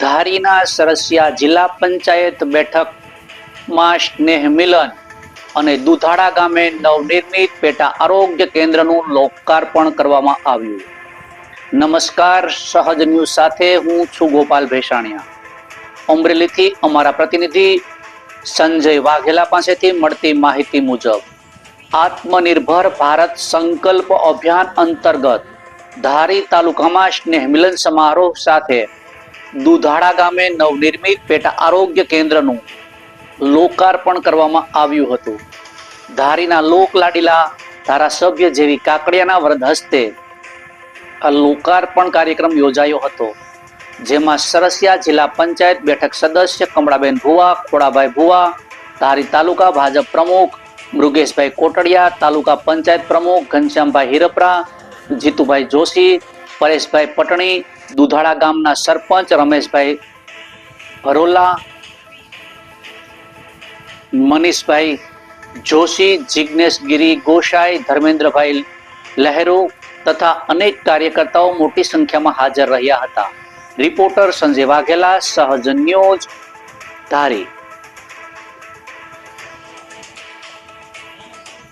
ધારીના સરસિયા જિલ્લા પંચાયત બેઠકમાં સ્નેહ મિલન અને દુધાળા ગામે નવનિર્મિત પેટા આરોગ્ય કેન્દ્રનું લોકાર્પણ કરવામાં આવ્યું. નમસ્કાર, સહજ ન્યૂઝ સાથે હું છું ગોપાલ ભેસાણિયા. અમરેલીથી અમારા પ્રતિનિધિ સંજય વાઘેલા પાસેથી મળતી માહિતી મુજબ, આત્મનિર્ભર ભારત સંકલ્પ અભિયાન અંતર્ગત ધારી તાલુકામાં સ્નેહ મિલન સમારોહ સાથે દુધાળા ગામે નવનિર્મિત પેટા આરોગ્ય કેન્દ્રનું લોકાર્પણ કરવામાં આવ્યું હતું. ધારીના લોકલાડીલા ધારાસભ્ય જેવી કાકડિયાના વ્રદ હસ્તે આ લોકાર્પણ કાર્યક્રમ યોજાયો હતો, જેમાં સરસિયા જિલ્લા પંચાયત બેઠક સદસ્ય કમળાબેન ભુવા, ખોડાભાઈ ભુવા, ધારી તાલુકા ભાજપ પ્રમુખ મૃગેશભાઈ કોટડિયા, તાલુકા પંચાયત પ્રમુખ ઘનશ્યામભાઈ હિરપરા, જીતુભાઈ જોશી પરેશભાઈ પટણી, દુધાળા ગામના સરપંચ, રમેશભાઈ ભરોલા, મનીષભાઈ જોશી જિજ્ઞેશ ગિરી ગોસાઈ, ધર્મેન્દ્રભાઈ લહેરુ તથા અનેક કાર્યકર્તાઓ મોટી સંખ્યામાં હાજર રહ્યા હતા. રિપોર્ટર સંજય વાઘેલા સહજન્યોજ ધારી.